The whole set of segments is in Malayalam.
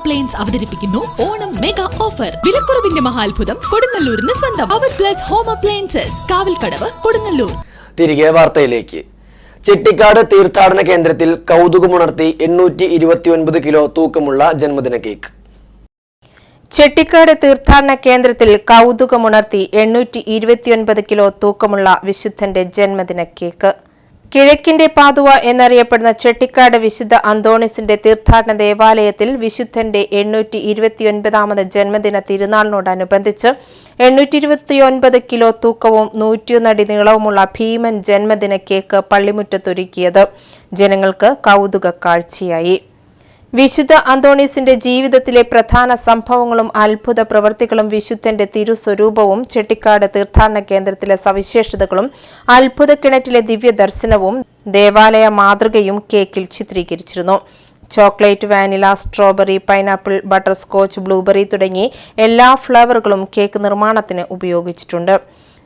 അപ്ലയൻസ് അവതരിപ്പിക്കുന്നു. ഓണം മെഗാ ഓഫർ വിലക്കുറവിന്റെ മഹാത്ഭുതം കൊടുങ്ങല്ലൂരിന് സ്വന്തം. അവർ plus home appliances Kavalkadavu Kodungallur. തിരികെ വാർത്തയിലേക്ക്. ചെട്ടിക്കാട് തീർത്ഥാടന കേന്ദ്രത്തിൽ കൗതുകമുണർത്തി എണ്ണൂറ്റി ഇരുപത്തിയൊൻപത് കിലോ തൂക്കമുള്ള ജന്മദിന കേക്ക്. ചെട്ടിക്കാട് തീർത്ഥാടന കേന്ദ്രത്തിൽ കൗതുകമുണർത്തി എണ്ണൂറ്റി ഇരുപത്തിയൊൻപത് കിലോ തൂക്കമുള്ള വിശുദ്ധന്റെ ജന്മദിന കേക്ക്. കിഴക്കിന്റെ പാതുവ എന്നറിയപ്പെടുന്ന ചെട്ടിക്കാട് വിശുദ്ധ അന്തോണിസിന്റെ തീർത്ഥാടന ദേവാലയത്തിൽ വിശുദ്ധന്റെ എണ്ണൂറ്റി ഇരുപത്തിയൊൻപതാമത് ജന്മദിന തിരുനാളിനോടനുബന്ധിച്ച് എണ്ണൂറ്റി ഇരുപത്തിയൊൻപത് കിലോ തൂക്കവും നൂറ്റിയൊന്നടി നീളവുമുള്ള ഭീമൻ ജന്മദിന കേക്ക് പള്ളിമുറ്റത്തൊരുക്കിയത് ജനങ്ങൾക്ക് കൗതുക കാഴ്ചയായി വിശുദ്ധ അന്തോണീസിന്റെ ജീവിതത്തിലെ പ്രധാന സംഭവങ്ങളും അത്ഭുത പ്രവൃത്തികളും വിശുദ്ധന്റെ തിരുസ്വരൂപവും ചെട്ടിക്കാട് തീർത്ഥാടന കേന്ദ്രത്തിലെ സവിശേഷതകളും അത്ഭുത കിണറ്റിലെ ദിവ്യ ദർശനവും ദേവാലയ മാതൃകയും കേക്കിൽ ചിത്രീകരിച്ചിരുന്നു. Chocolate vanilla strawberry pineapple butter scotch blueberry തുടങ്ങി എല്ലാ ഫ്ലേവറുകളും കേക്ക് നിർമ്മാണത്തിന് ഉപയോഗിച്ചിട്ടുണ്ട്.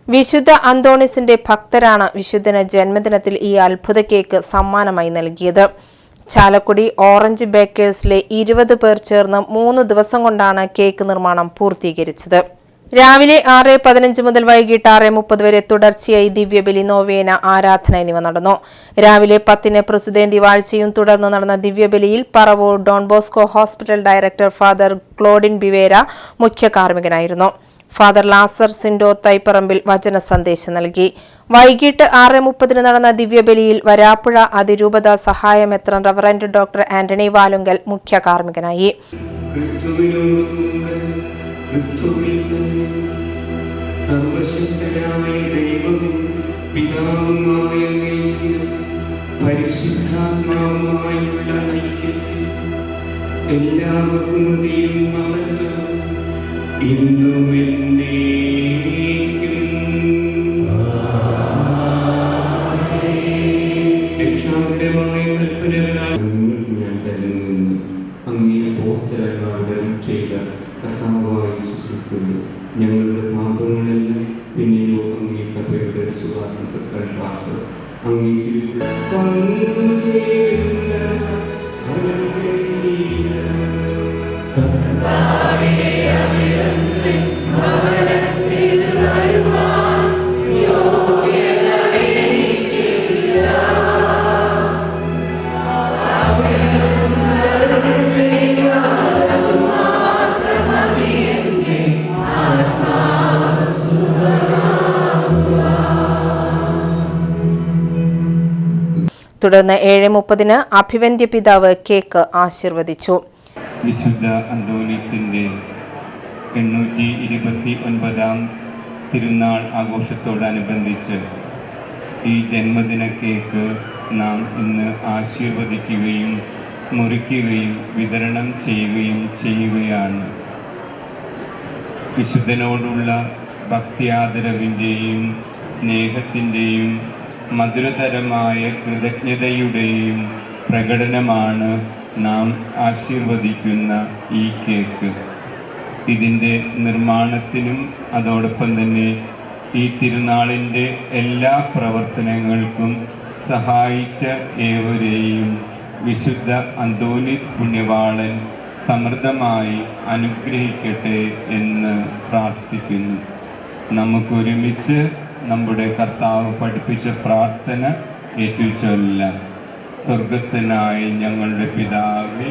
വിശുദ്ധ അന്തോണിസിന്റെ ഭക്തരാണ് വിശുദ്ധന് ജന്മദിനത്തിൽ ഈ അത്ഭുത കേക്ക് സമ്മാനമായി നൽകിയത്. ചാലക്കുടി ഓറഞ്ച് ബേക്കേഴ്സിലെ ഇരുപത് പേർ ചേർന്ന് മൂന്ന് ദിവസം കൊണ്ടാണ് കേക്ക് നിർമ്മാണം പൂർത്തീകരിച്ചത്. രാവിലെ ആറ് പതിനഞ്ച് മുതൽ വൈകിട്ട് ആറ് മുപ്പത് വരെ തുടർച്ചയായി ദിവ്യബലി നോവേന ആരാധന എന്നിവ നടന്നു. രാവിലെ പത്തിന് പ്രസിദ്ധേന്തി വാഴ്ചയും തുടർന്ന് നടന്ന ദിവ്യബലിയിൽ Paravur Don Bosco hospital director father Claudin Bivera മുഖ്യ കാർമ്മികനായിരുന്നു. ഫാദർ ലാസർ സിൻഡോ തൈപ്പറമ്പിൽ വചന സന്ദേശം നൽകി. വൈകിട്ട് ആറ് മുപ്പതിന് നടന്ന ദിവ്യബലിയിൽ വരാപ്പുഴ അതിരൂപത സഹായമെത്ര റവറന്റ് ഡോക്ടർ ആന്റണി വാലുങ്കൽ മുഖ്യ കാർമ്മികനായി. ഞങ്ങളുടെ പാപങ്ങളെല്ലാം പിന്നെയോ അങ്ങേ സഭയുടെ സുവാസത്തിൽ പാർത്ത് അങ്ങേക്ക് തുടർന്ന് ഏഴ് മുപ്പതിന് അഭിവന്ദ്യ പിതാവ് കേക്ക് ആശീർവദിച്ചു. വിശുദ്ധ അന്തോണീസിന്റെ എണ്ണൂറ്റി ഇരുപത്തി ഒൻപതാം തിരുനാൾ ആഘോഷത്തോടനുബന്ധിച്ച് ഈ ജന്മദിന കേക്ക് നാം ഇന്ന് ആശീർവദിക്കുകയും മുറിക്കുകയും വിതരണം ചെയ്യുകയും ചെയ്യുകയാണ്. വിശുദ്ധനോടുള്ള ഭക്തിയാദരവിന്റെയും സ്നേഹത്തിന്റെയും മധുരതരമായ കൃതജ്ഞതയുടെയും പ്രകടനമാണ് നാം ആശീർവദിക്കുന്ന ഈ കേക്ക്. ഇതിന്റെ നിർമ്മാണത്തിനും അതോടൊപ്പം തന്നെ ഈ തിരുനാളിന്റെ എല്ലാ പ്രവർത്തനങ്ങൾക്കും സഹായിച്ച ഏവരെയും വിശുദ്ധ അന്തോനിസ് പുണ്യവാളൻ സമൃദ്ധമായി അനുഗ്രഹിക്കട്ടെ എന്ന് പ്രാർത്ഥിക്കുന്നു. നമുക്കൊരുമിച്ച് നമ്മുടെ കർത്താവ് പഠിപ്പിച്ച പ്രാർത്ഥന ഏറ്റുചൊല്ലാം സ്വർഗസ്ഥനായ ഞങ്ങളുടെ പിതാവേ.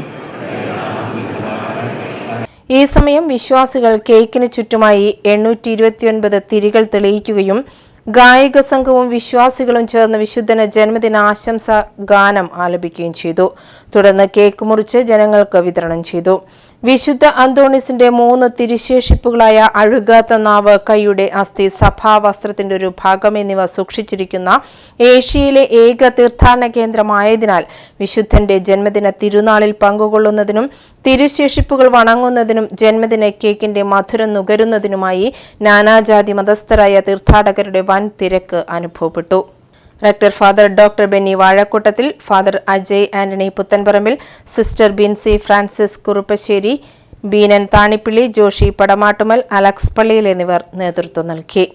ഈ സമയം വിശ്വാസികൾ കേക്കിന് ചുറ്റുമായി എണ്ണൂറ്റി ഇരുപത്തിയൊൻപത് തിരികൾ തെളിയിക്കുകയും ഗായക സംഘവും വിശ്വാസികളും ചേർന്ന് വിശുദ്ധന ജന്മദിന ആശംസ ഗാനം ആലപിക്കുകയും ചെയ്തു. തുടർന്ന് കേക്ക് മുറിച്ച് ജനങ്ങൾക്ക് വിതരണം ചെയ്തു. വിശുദ്ധ അന്തോണിസിന്റെ മൂന്ന് തിരിശേഷിപ്പുകളായ അഴുകാത്ത നാവ് കൈയുടെ അസ്ഥി സഭാവസ്ത്രത്തിന്റെ ഒരു ഭാഗം എന്നിവ സൂക്ഷിച്ചിരിക്കുന്ന ഏഷ്യയിലെ ഏക തീർത്ഥാടന കേന്ദ്രമായതിനാൽ വിശുദ്ധന്റെ ജന്മദിന തിരുനാളിൽ പങ്കുകൊള്ളുന്നതിനും തിരുശേഷിപ്പുകൾ വണങ്ങുന്നതിനും ജന്മദിന കേക്കിന്റെ മധുരം നുകരുന്നതിനുമായി നാനാജാതി മതസ്ഥരായ തീർത്ഥാടകരുടെ വൻ തിരക്ക് അനുഭവപ്പെട്ടു. Rector father doctor Benny Vazhakkoottathil father Ajay Antony Puthenparambil sister Binsy Francis Kuruppassery Beenan Thanippilly Joshy Padamattumal Alex Palliyil എന്നിവർ നേതൃത്വം നൽകി.